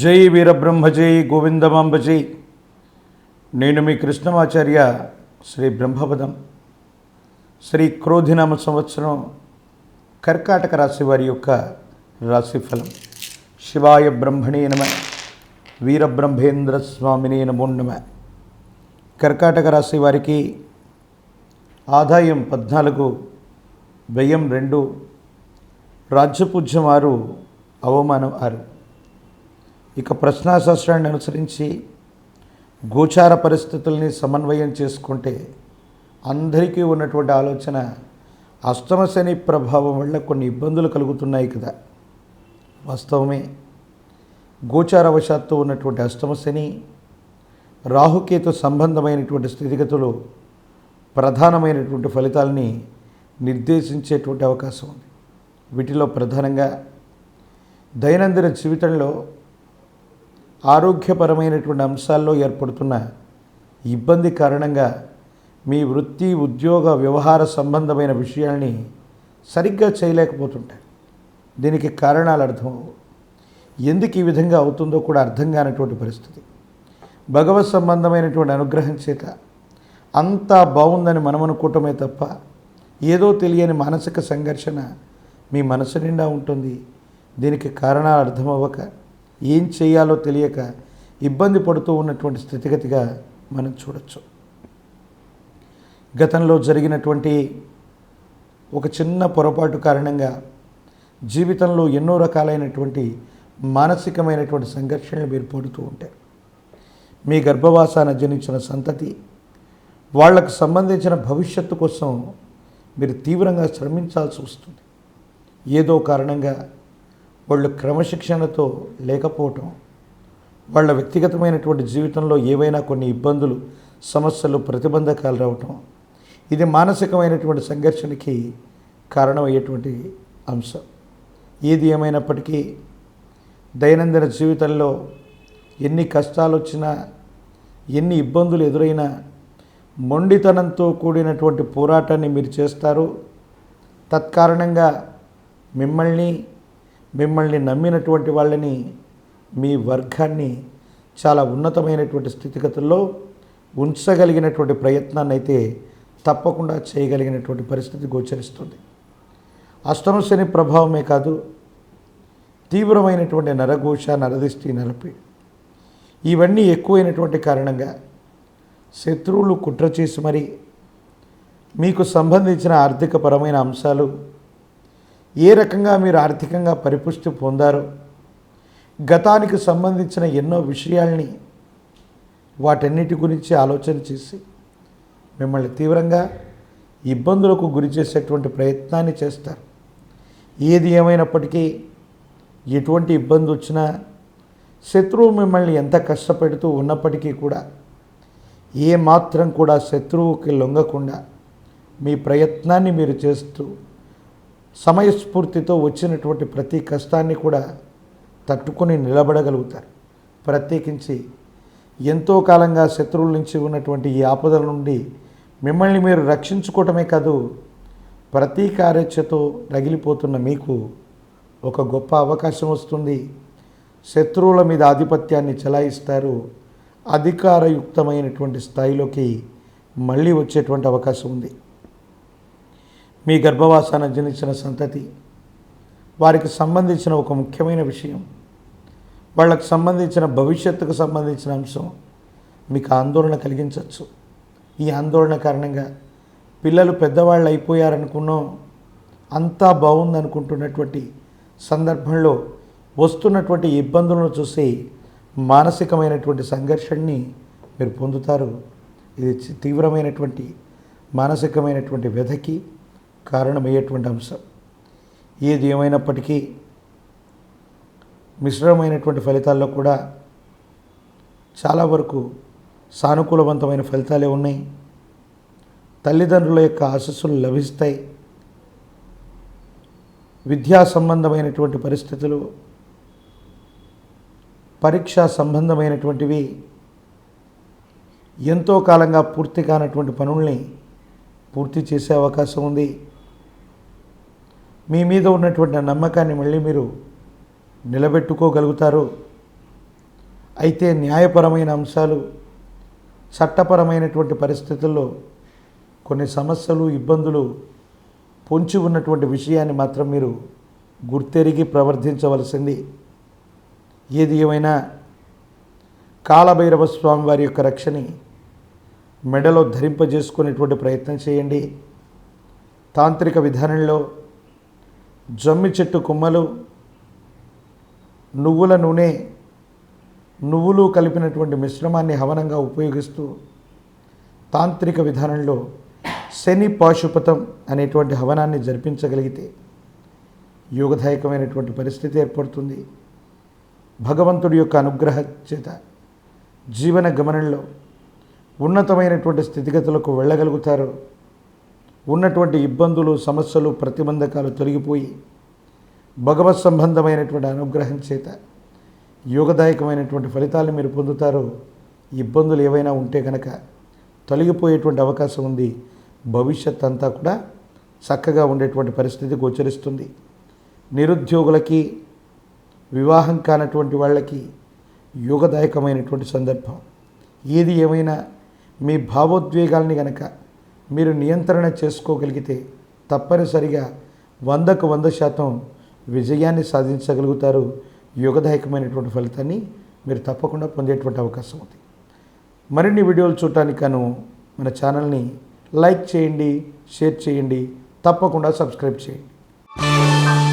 జై వీరబ్రహ్మజై గోవిందమాంబజై. నేను మీ కృష్ణమాచార్య శ్రీ బ్రహ్మపదం. శ్రీ క్రోధినామ సంవత్సరం కర్కాటక రాశి వారి యొక్క రాశిఫలం. శివాయ బ్రహ్మణే నమ వీరబ్రహ్మేంద్ర స్వామినే నమో నమ. కర్కాటక రాశి వారికి ఆదాయం పద్నాలుగు వ్యయం రెండు రాజ్యపూజ్యం ఆరు అవమానం ఆరు. ఇక ప్రశ్నాశాస్త్రాన్ని అనుసరించి గోచార పరిస్థితుల్ని సమన్వయం చేసుకుంటే అందరికీ ఉన్నటువంటి ఆలోచన అష్టమశని ప్రభావం వల్ల కొన్ని ఇబ్బందులు కలుగుతున్నాయి కదా. వాస్తవమే. గోచారవశాత్తు ఉన్నటువంటి అష్టమశని రాహుకేతు సంబంధమైనటువంటి స్థితిగతులు ప్రధానమైనటువంటి ఫలితాలని నిర్దేశించేటువంటి అవకాశం ఉంది. వీటిలో ప్రధానంగా దైనందిన జీవితంలో ఆరోగ్యపరమైనటువంటి అంశాల్లో ఏర్పడుతున్న ఇబ్బంది కారణంగా మీ వృత్తి ఉద్యోగ వ్యవహార సంబంధమైన విషయాల్ని సరిగ్గా చేయలేకపోతుంటారు. దీనికి కారణాలు అర్థం ఎందుకు ఈ విధంగా అవుతుందో కూడా అర్థం కానటువంటి పరిస్థితి. భగవత్ సంబంధమైనటువంటి అనుగ్రహం చేత అంతా బాగుందని మనం అనుకోవటమే తప్ప ఏదో తెలియని మానసిక సంఘర్షణ మీ మనసు నిండా ఉంటుంది. దీనికి కారణాలు అర్థం అవ్వక ఏం చేయాలో తెలియక ఇబ్బంది పడుతూ ఉన్నటువంటి స్థితిగతిగా మనం చూడొచ్చు. గతంలో జరిగినటువంటి ఒక చిన్న పొరపాటు కారణంగా జీవితంలో ఎన్నో రకాలైనటువంటి మానసికమైనటువంటి సంఘర్షణలు మీరు పడుతూ ఉంటారు. మీ గర్భవాసాన జనించిన సంతతి వాళ్ళకు సంబంధించిన భవిష్యత్తు కోసం మీరు తీవ్రంగా శ్రమించాల్సి వస్తుంది. ఏదో కారణంగా వాళ్ళు క్రమశిక్షణతో లేకపోవటం వాళ్ళ వ్యక్తిగతమైనటువంటి జీవితంలో ఏవైనా కొన్ని ఇబ్బందులు సమస్యలు ప్రతిబంధకాలు రావటం ఇది మానసికమైనటువంటి సంఘర్షణకి కారణమయ్యేటువంటి అంశం. ఏది ఏమైనప్పటికీ దైనందిన జీవితంలో ఎన్ని కష్టాలు వచ్చినా ఎన్ని ఇబ్బందులు ఎదురైనా మొండితనంతో కూడినటువంటి పోరాటాన్ని మీరు చేస్తారు. తత్కారణంగా మిమ్మల్ని మిమ్మల్ని నమ్మినటువంటి వాళ్ళని మీ వర్గాన్ని చాలా ఉన్నతమైనటువంటి స్థితిగతుల్లో ఉంచగలిగినటువంటి ప్రయత్నాన్ని అయితే తప్పకుండా చేయగలిగినటువంటి పరిస్థితి గోచరిస్తుంది. అష్టమశని ప్రభావమే కాదు తీవ్రమైనటువంటి నరఘోష నరదిష్టి నరపీడి. ఇవన్నీ ఎక్కువైనటువంటి కారణంగా శత్రువులు కుట్ర చేసి మరి మీకు సంబంధించిన ఆర్థికపరమైన అంశాలు ఏ రకంగా మీరు ఆర్థికంగా పరిపుష్టి పొందారో గతానికి సంబంధించిన ఎన్నో విషయాల్ని వాటన్నిటి గురించి ఆలోచన చేసి మిమ్మల్ని తీవ్రంగా ఇబ్బందులకు గురి చేసేటువంటి ప్రయత్నాన్ని చేస్తారు. ఏది ఏమైనప్పటికీ ఎటువంటి ఇబ్బంది వచ్చినా శత్రువు మిమ్మల్ని ఎంత కష్టపెడుతూ ఉన్నప్పటికీ కూడా ఏ మాత్రం కూడా శత్రువుకి లొంగకుండా మీ ప్రయత్నాన్ని మీరు చేస్తూ సమయస్ఫూర్తితో వచ్చినటువంటి ప్రతి కష్టాన్ని కూడా తట్టుకొని నిలబడగలుగుతారు. ప్రత్యేకించి ఎంతో కాలంగా శత్రువుల నుంచి ఉన్నటువంటి ఈ ఆపదల నుండి మిమ్మల్ని మీరు రక్షించుకోవటమే కాదు ప్రతీకారేచ్ఛతో రగిలిపోతున్న మీకు ఒక గొప్ప అవకాశం వస్తుంది. శత్రువుల మీద ఆధిపత్యాన్ని చెలాయిస్తారు. అధికారయుక్తమైనటువంటి స్థాయిలోకి మళ్ళీ వచ్చేటువంటి అవకాశం ఉంది. మీ గర్భవాసాన జనించిన సంతతి. వారికి సంబంధించిన ఒక ముఖ్యమైన విషయం. వాళ్ళకు సంబంధించిన భవిష్యత్తుకు సంబంధించిన అంశం. మీకు ఆందోళన కలిగించవచ్చు. ఈ ఆందోళన కారణంగా పిల్లలు పెద్దవాళ్ళు అయిపోయారనుకున్నాం. అంతా బాగుందనుకుంటున్నటువంటి సందర్భంలో వస్తున్నటువంటి ఇబ్బందులను చూసి మానసికమైనటువంటి సంఘర్షణని మీరు పొందుతారు. ఇది తీవ్రమైనటువంటి మానసికమైనటువంటి వ్యధకి కారణమయ్యేటువంటి అంశం. ఏది ఏమైనప్పటికీ మిశ్రమమైనటువంటి ఫలితాల్లో కూడా చాలా వరకు సానుకూలవంతమైన ఫలితాలే ఉన్నాయి. తల్లిదండ్రుల యొక్క ఆశస్సులు లభిస్తాయి. విద్యా సంబంధమైనటువంటి పరిస్థితులు పరీక్షా సంబంధమైనటువంటివి ఎంతో కాలంగా పూర్తి కానటువంటి పనుల్ని పూర్తి చేసే అవకాశం ఉంది. మీ మీద ఉన్నటువంటి నమ్మకాన్ని మళ్ళీ మీరు నిలబెట్టుకోగలుగుతారు. అయితే న్యాయపరమైన అంశాలు చట్టపరమైనటువంటి పరిస్థితుల్లో కొన్ని సమస్యలు ఇబ్బందులు పొంచి ఉన్నటువంటి విషయాన్ని మాత్రం మీరు గుర్తెరిగి ప్రవర్తించవలసింది. ఏది ఏమైనా కాలభైరవ స్వామి వారి యొక్క రక్షని మెడలో ధరింపజేసుకునేటువంటి ప్రయత్నం చేయండి. తాంత్రిక విధానంలో జమ్మి చెట్టు కొమ్మలు నువ్వుల నూనె నువ్వులు కలిపినటువంటి మిశ్రమాన్ని హవనంగా ఉపయోగిస్తూ తాంత్రిక విధానంలో శని పాశుపతం అనేటువంటి హవనాన్ని జరిపించగలిగితే యోగదాయకమైనటువంటి పరిస్థితి ఏర్పడుతుంది. భగవంతుడి యొక్క అనుగ్రహ చేత జీవన గమనంలో ఉన్నతమైనటువంటి స్థితిగతులకు వెళ్ళగలుగుతారు. ఉన్నటువంటి ఇబ్బందులు సమస్యలు ప్రతిబంధకాలు తొలగిపోయి భగవత్ సంబంధమైనటువంటి అనుగ్రహం చేత యోగదాయకమైనటువంటి ఫలితాలను మీరు పొందుతారు ఇబ్బందులు ఏవైనా ఉంటే కనుక తొలగిపోయేటువంటి అవకాశం ఉంది. భవిష్యత్ అంతా కూడా చక్కగా ఉండేటువంటి పరిస్థితి గోచరిస్తుంది. నిరుద్యోగులకి వివాహం కానటువంటి వాళ్ళకి యోగదాయకమైనటువంటి సందర్భం. ఏది ఏమైనా మీ భావోద్వేగాల్ని గనక మీరు నియంత్రణ చేసుకోగలిగితే తప్పనిసరిగా వందకు వంద శాతం విజయాన్ని సాధించగలుగుతారు. యోగదాయకమైనటువంటి ఫలితాన్ని మీరు తప్పకుండా పొందేటువంటి అవకాశం ఉంది. మరిన్ని వీడియోలు చూడటానికి గాను మన ఛానల్ని లైక్ చేయండి షేర్ చేయండి తప్పకుండా సబ్స్క్రైబ్ చేయండి.